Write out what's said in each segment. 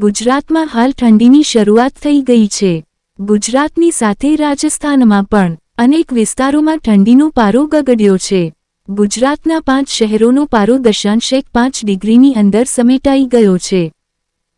ગુજરાતમાં હાલ ઠંડીની શરૂઆત થઈ ગઈ છે. ગુજરાતની સાથે રાજસ્થાનમાં પણ અનેક વિસ્તારોમાં ઠંડીનો પારો ગગડ્યો છે. ગુજરાતના પાંચ શહેરોનો પારો દશાંશ એક પાંચ ડિગ્રીની અંદર સમેટાઈ ગયો છે.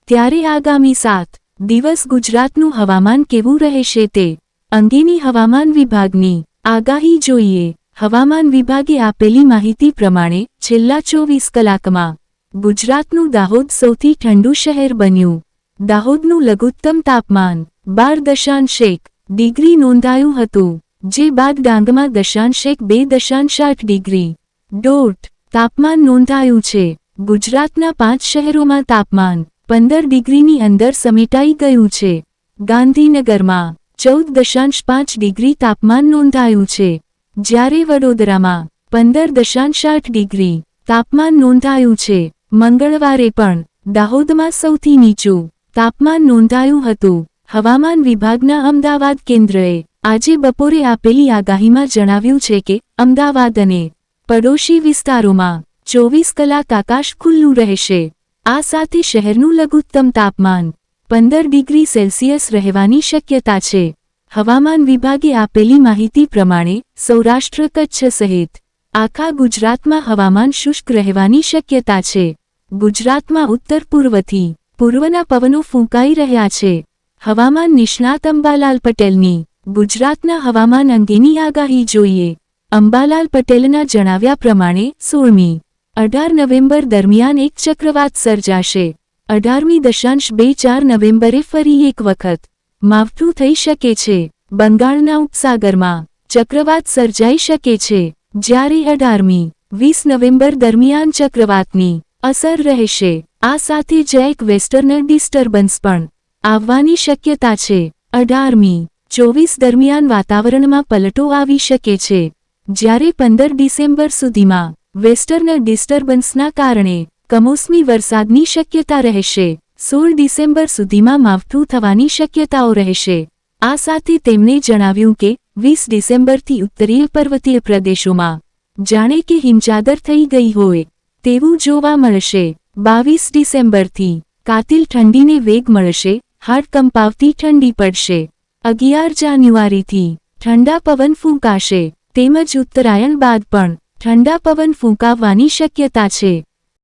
ત્યારે આગામી સાત દિવસ ગુજરાતનું હવામાન કેવું રહેશે તે અંગેની હવામાન વિભાગની આગાહી જોઈએ. હવામાન વિભાગે આપેલી માહિતી પ્રમાણે છેલ્લા ચોવીસ કલાકમાં ગુજરાતનું દાહોદ સૌથી ઠંડુ શહેર બન્યું. દાહોદનું લઘુત્તમ તાપમાન બાર દશાંશ એક ડિગ્રી નોંધાયું હતું, જે બાદ ડાંગમાં દશાંશ એક બે દશાંશ આઠ ડિગ્રી. ડોટ તાપમાન નોંધાયું છે. ગુજરાતના પાંચ શહેરોમાં તાપમાન પંદર ડિગ્રીની અંદર સમેટાઈ ગયું છે. ગાંધીનગરમાં ચૌદ દશાંશ પાંચ ડિગ્રી તાપમાન નોંધાયું છે. જ્યારે વડોદરામાં પંદર દશાંશ આઠ ડિગ્રી તાપમાન નોંધાયું છે. મંગળવારે પણ દાહોદમાં સૌથી નીચું તાપમાન નોંધાયું હતું. હવામાન વિભાગના અમદાવાદ કેન્દ્રએ આજે બપોરે આપેલી આગાહીમાં જણાવ્યું છે કે અમદાવાદ અને પડોશી વિસ્તારોમાં ચોવીસ કલાક આકાશ ખુલ્લું રહેશે. આ સાથે શહેરનું લઘુત્તમ તાપમાન પંદર ડિગ્રી સેલ્સિયસ રહેવાની શક્યતા છે. હવામાન વિભાગે આપેલી માહિતી પ્રમાણે સૌરાષ્ટ્ર, કચ્છ સહિત આખા ગુજરાતમાં હવામાન શુષ્ક રહેવાની શક્યતા છે. ગુજરાતમાં ઉત્તર પૂર્વથી પૂર્વના પવનો ફૂંકાઈ રહ્યા છે. હવામાન નિષ્ણાત અંબાલાલ પટેલની ગુજરાતના હવામાન અંગેની આગાહી જોઈએ. અંબાલાલ પટેલના જણાવ્યા પ્રમાણે સોળમી અઢાર નવેમ્બર દરમિયાન એક ચક્રવાત સર્જાશે. અઢારમી દશાંશ બે ચાર નવેમ્બરે ફરી એક વખત માવઠું થઈ શકે છે. બંગાળના ઉપસાગરમાં ચક્રવાત સર્જાઈ શકે છે. જ્યારે અઢારમી વીસ નવેમ્બર દરમિયાન ચક્રવાતની અસર રહેશે. આ સાથે જ એક વેસ્ટર્ન ડિસ્ટર્બન્સ પણ આવવાની શક્યતા છે. અઢારમી, ચોવીસ દરમિયાન વાતાવરણમાં પલટો આવી શકે છે. જ્યારે પંદર ડિસેમ્બર સુધીમાં વેસ્ટર્ન ડિસ્ટર્બન્સના કારણે કમોસમી વરસાદની શક્યતા રહેશે. સોળ ડિસેમ્બર સુધીમાં માવઠું થવાની શક્યતાઓ રહેશે. આ સાથે તેમણે જણાવ્યું કે વીસ ડિસેમ્બરથી ઉત્તરીય પર્વતીય પ્રદેશોમાં જાણે કે હિમચાદર થઈ ગઈ હોય. તેવું જોવા મળશે. બાવીસ ડિસેમ્બરથી કાતિલ ઠંડીને વેગ મળશે હાડ કંપાવતી ઠંડી પડશે. અગિયાર જાન્યુઆરીથી ઠંડા પવન ફૂંકાશે, તેમજ ઉત્તરાયણ બાદ પણ ઠંડા પવન ફૂંકાવવાની શક્યતા છે.